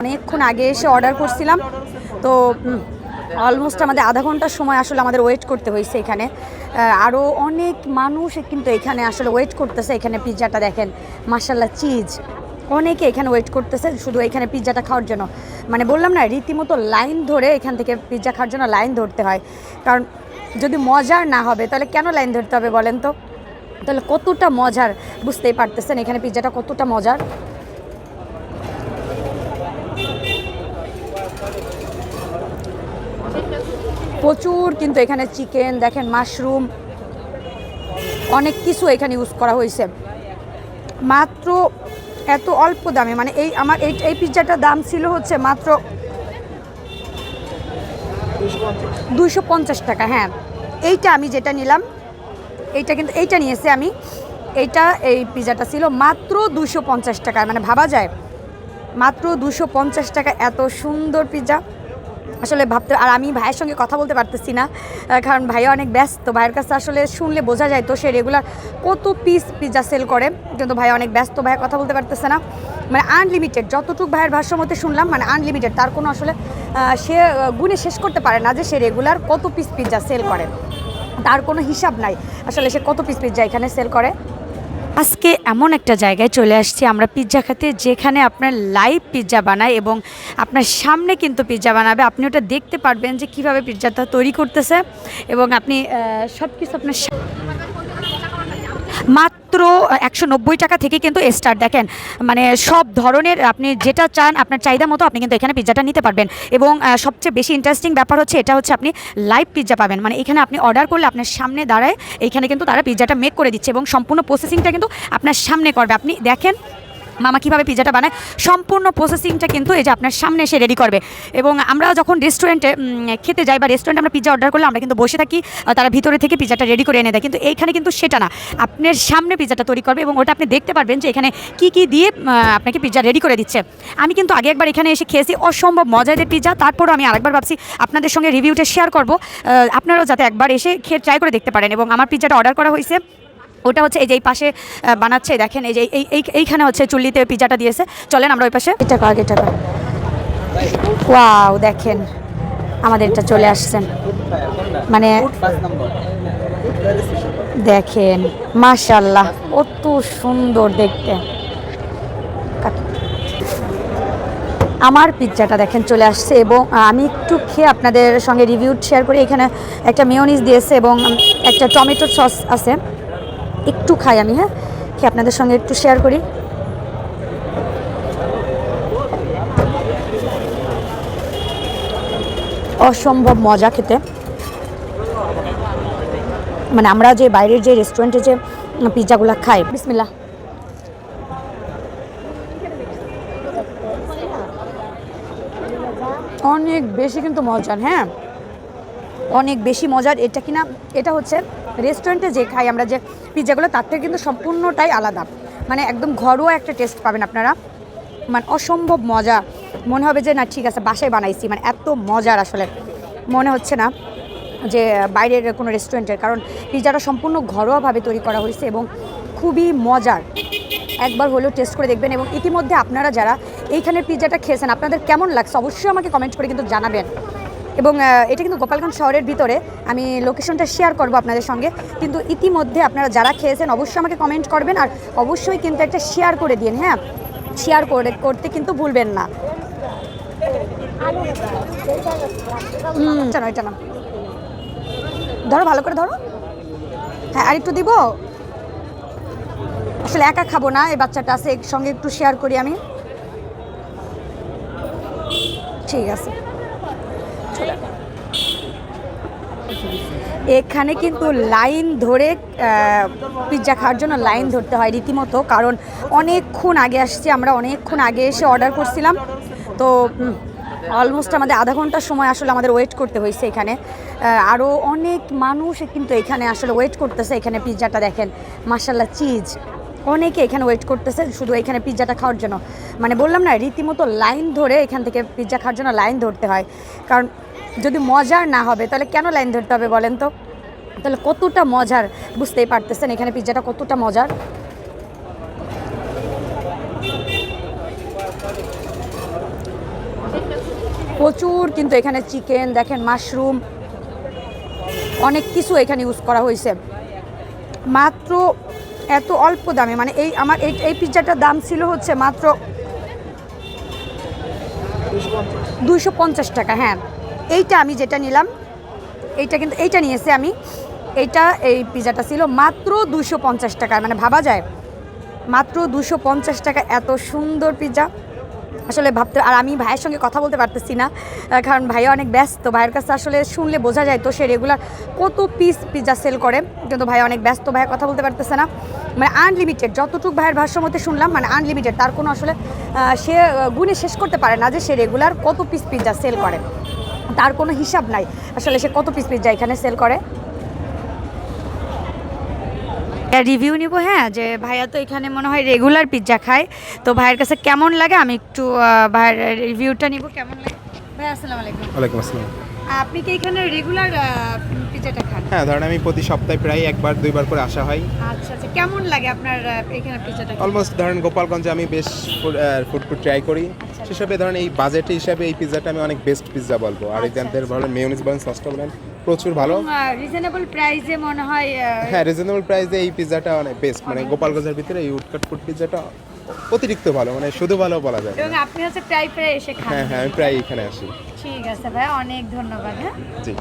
অনেকক্ষণ আগে এসে অর্ডার করছিলাম। তো অলমোস্ট আমাদের আধা ঘণ্টার সময় আসলে আমাদের ওয়েট করতে হয়েছে এখানে। আরও অনেক মানুষ কিন্তু এখানে আসলে ওয়েট করতেছে। এখানে পিৎজাটা দেখেন মাসাল্লাহ চিজ অনেকে এখানে ওয়েট করতেছে শুধু এখানে পিৎজাটা খাওয়ার জন্য। মানে বললাম না, রীতিমতো লাইন ধরে এখান থেকে পিৎজা খাওয়ার জন্য লাইন ধরতে হয়। কারণ যদি মজার না হবে, তাহলে কেন লাইন ধরতে হবে বলেন তো? তাহলে কতটা মজার, বুঝতেই পারতেছেন এখানে পিৎজাটা কতটা মজার। প্রচুর, কিন্তু এখানে চিকেন, দেখেন মাশরুম, অনেক কিছু এখানে ইউজ করা হয়েছে। মাত্র এত অল্প দামে মানে এই আমার এই এই পিৎজাটার দাম ছিল হচ্ছে মাত্র দুইশো পঞ্চাশ টাকা হ্যাঁ। এইটা আমি যেটা নিলাম, এইটা কিন্তু, এইটা নিয়েছে আমি। এইটা এই পিৎজাটা ছিল মাত্র দুশো পঞ্চাশ মানে ভাবা যায়। মাত্র দুশো পঞ্চাশ টাকা, এত সুন্দর পিৎজা আসলে ভাবতে আর আমি ভাইয়ের সঙ্গে কথা বলতে পারতেছি না কারণ ভাইয়া অনেক ব্যস্ত। ভাইয়ের কাছে আসলে শুনলে বোঝা যায় তো সে রেগুলার কত পিস পিৎজা সেল করে, কিন্তু ভাইয়া অনেক ব্যস্ত, ভাইয়া কথা বলতে পারতেছে না। মানে আনলিমিটেড যতটুকু ভাইয়ের ভাষ্য মতে শুনলাম মানে আনলিমিটেড তার কোনো আসলে সে গুণে শেষ করতে পারে না যে সে রেগুলার কত পিস পিৎজা সেল করে। তার কোনো হিসাব নাই, আসলে সে কত পিস পিৎজা এখানে সেল করে। আজকে এমন একটা জায়গায় চলে আসছি। আমরা পিৎজা খেতে, যেখানে আপনার লাইভ পিৎজা বানায় এবং আপনার সামনে কিন্তু পিৎজা বানাবে। আপনি ওটা দেখতে পারবেন যে কীভাবে পিৎজাটা তৈরি করতেছে এবং আপনি সব কিছু আপনার মাত্র একশো নব্বই টাকা থেকে কিন্তু স্টার দেখেন। মানে সব ধরনের আপনি যেটা চান, আপনার চাহিদা মতো আপনি কিন্তু এখানে পিৎজাটা নিতে পারবেন। এবং সবচেয়ে বেশি ইন্টারেস্টিং ব্যাপার হচ্ছে, এটা হচ্ছে আপনি লাইভ পিৎজা পাবেন। মানে এখানে আপনি অর্ডার করলে আপনার সামনে দাঁড়ায়, এখানে কিন্তু তারা পিজ্জাটা মেক করে দিচ্ছে এবং সম্পূর্ণ প্রসেসিংটা কিন্তু আপনার সামনে করবে। আপনি দেখেন মামা কীভাবে পিৎজাটা বানায়, সম্পূর্ণ প্রসেসিংটা কিন্তু এই যে আপনার সামনে এসে রেডি করবে। এবং আমরা যখন রেস্টুরেন্টে খেতে যাই বা রেস্টুরেন্টে আমরা পিৎজা অর্ডার করলে আমরা কিন্তু বসে থাকি তারা ভিতরে থেকে পিৎজাটা রেডি করে এনে দেয়। কিন্তু এইখানে কিন্তু সেটা না। আপনার সামনে পিৎজাটা তৈরি করবে এবং ওটা আপনি দেখতে পারবেন যে এখানে কি কি দিয়ে আপনাকে পিৎজা রেডি করে দিচ্ছে। আমি কিন্তু আগে একবার এখানে এসে খেয়েছি, অসম্ভব মজাদের পিৎজা তারপরও আমি আরেকবার ভাবছি, আপনাদের সঙ্গে রিভিউটা শেয়ার করব। আপনারাও যাতে একবার এসে খেয়ে ট্রাই করে দেখতে পারেন। এবং আমার পিৎজাটা অর্ডার করা হয়েছে। ওটা হচ্ছে এই যে এই পাশে বানাচ্ছে দেখেন এই যে এই এই এইখানে হচ্ছে চুল্লিতে পিজাটা দিয়েছে। চলেন আমরা ওই পাশে। এটা আগে টাকা ওয়াও দেখেন আমাদের এটা চলে আসছেন। মানে দেখেন মাশাল্লাহ কত সুন্দর দেখতে। আমার পিৎজাটা দেখেন চলে আসছে এবং আমি একটু খেয়ে আপনাদের সঙ্গে রিভিউ শেয়ার করি। এখানে একটা মেয়নিজ দিয়েছে এবং একটা টমেটোর সস আছে। একটু খাই আমি হ্যাঁ? খেয়ে আপনাদের সঙ্গে একটু শেয়ার করি। অসম্ভব মজা খেতে। মানে আমরা যে বাইরের যে রেস্টুরেন্টে যে পিৎজাগুলো খাই বিসমিল্লা অনেক বেশি কিন্তু মজার হ্যাঁ? অনেক বেশি মজার। এটা কিনা, এটা হচ্ছে রেস্টুরেন্টে যে খাই আমরা যে পিৎজাগুলো তার থেকে কিন্তু সম্পূর্ণটাই আলাদা। মানে একদম ঘরোয়া একটা টেস্ট পাবেন আপনারা। মানে অসম্ভব মজা। মনে হবে যে, না, ঠিক আছে, বাসায় বানাইছি। মানে এত মজার আসলে। মনে হচ্ছে না যে, বাইরের কোনো রেস্টুরেন্টের। কারণ পিৎজাটা সম্পূর্ণ ঘরোয়াভাবে তৈরি করা হয়েছে এবং খুবই মজার। একবার হলেও টেস্ট করে দেখবেন এবং ইতিমধ্যে আপনারা যারা এইখানের পিৎজাটা খেয়েছেন, আপনাদের কেমন লাগছে? অবশ্যই আমাকে কমেন্ট করে কিন্তু জানাবেন। এবং এটা কিন্তু গোপালগঞ্জ শহরের ভিতরে। আমি লোকেশনটা শেয়ার করব আপনাদের সঙ্গে। কিন্তু ইতিমধ্যে আপনারা যারা খেয়েছেন, অবশ্যই আমাকে কমেন্ট করবেন আর অবশ্যই কিন্তু একটা শেয়ার করে দিন হ্যাঁ? শেয়ার করে, করতে কিন্তু ভুলবেন না। ধরো, ভালো করে ধরো। হ্যাঁ আর একটু দিব? আসলে একা খাব না, এই বাচ্চাটা আছে সঙ্গে একটু শেয়ার করি আমি। ঠিক আছে। এখানে কিন্তু লাইন ধরে পিৎজা খাওয়ার জন্য লাইন ধরতে হয় রীতিমতো, কারণ অনেকক্ষণ আগে আসছি, আমরা অনেকক্ষণ আগে এসে অর্ডার করছিলাম। তো অলমোস্ট আমাদের আধা ঘণ্টার সময় আসলে আমাদের ওয়েট করতে হয়েছে এখানে। আরও অনেক মানুষ কিন্তু এখানে আসলে ওয়েট করতেছে, এখানে পিৎজাটা দেখেন। মাসাল্লাহ চিজ অনেকে এখানে ওয়েট করতেছে শুধু এখানে পিৎজাটা খাওয়ার জন্য। মানে বললাম না, রীতিমতো লাইন ধরে এখান থেকে পিৎজা খাওয়ার জন্য লাইন ধরতে হয়। কারণ যদি মজার না হবে, তাহলে কেন লাইন ধরতে হবে বলেন তো? তাহলে কতটা মজার? বুঝতেই পারতেছেন এখানে পিৎজাটা কতটা মজার? প্রচুর কিন্তু এখানে চিকেন দেখেন মাশরুম অনেক কিছু এখানে ইউজ করা হয়েছে। মাত্র এত অল্প দামে মানে এই আমার এই এই পিৎজাটার দাম ছিল হচ্ছে মাত্র দুইশো পঞ্চাশ টাকা হ্যাঁ। এইটা আমি যেটা নিলাম, এইটা কিন্তু, এইটা নিয়েছে আমি। এইটা এই পিৎজাটা ছিল মাত্র দুশো পঞ্চাশ টাকা মানে ভাবা যায়, মাত্র দুশো পঞ্চাশ টাকা, এত সুন্দর পিৎজা আসলে ভাবতে, আর আমি ভাইয়ের সঙ্গে কথা বলতে পারতেছি না কারণ ভাই অনেক ব্যস্ত। ভাইয়ের কাছে আসলে শুনলে বোঝা যায় তো সে রেগুলার কত পিস পিৎজা সেল করে, কিন্তু ভাই অনেক ব্যস্ত ভাই কথা বলতে পারতেছে না। মানে আনলিমিটেড যতটুকু ভাইয়ের ভাষ্য মতে শুনলাম মানে আনলিমিটেড তার কোনো আসলে সে গুণে শেষ করতে পারে না যে সে রেগুলার কত পিস পিৎজা সেল করে। তার কোনো হিসাব নাই, আসলে সে কত পিস পিৎজা এখানে সেল করে। রিভিউ নিব হ্যাঁ? যে ভাইয়া তো এখানে মনে হয় রেগুলার পিৎজা খায়। তো ভাইয়ের কাছে কেমন লাগে? আমি একটু ভাইয়ের রিভিউটা নিব, কেমন লাগে? ভাই আসসালামু আলাইকুম। ওয়ালাইকুম আসসালাম। আপনি কি এখানে রেগুলার পিৎজাটা খান? হ্যাঁ ধরেন আমি প্রতি সপ্তাহে প্রায় একবার দুইবার করে আসা হয়। আচ্ছা আচ্ছা। কেমন লাগে আপনার এখানে পিৎজাটা খেতে? অলমোস্ট ধরেন গোপালগঞ্জে আমি বেশ ফুড ফুড ট্রাই করি। আচ্ছা। সেসবে ধরেন এই বাজেট হিসাবে এই পিৎজাটা আমি অনেক বেস্ট পিৎজা বলব। আর আচ্ছা, এখানদের ভালো মেয়নিজ বলেন সসটা বলেন প্রচুর ভালো। রিজনেবল প্রাইসে মনে হয় হ্যাঁ রিজনেবল প্রাইসে এই পিৎজাটা অনেক বেস্ট মানে গোপালগঞ্জের ভিতরে এই উডকাট ফুড পিৎজাটা অতিরিক্ত ভালো মানে শুধু ভালো বলা যায় এবং আপনি হচ্ছে প্রায় প্রায় এসে খান। হ্যাঁ হ্যাঁ আমি প্রায় এখানে আসি। ঠিক আছে ভাই অনেক ধন্যবাদ হ্যাঁ? জি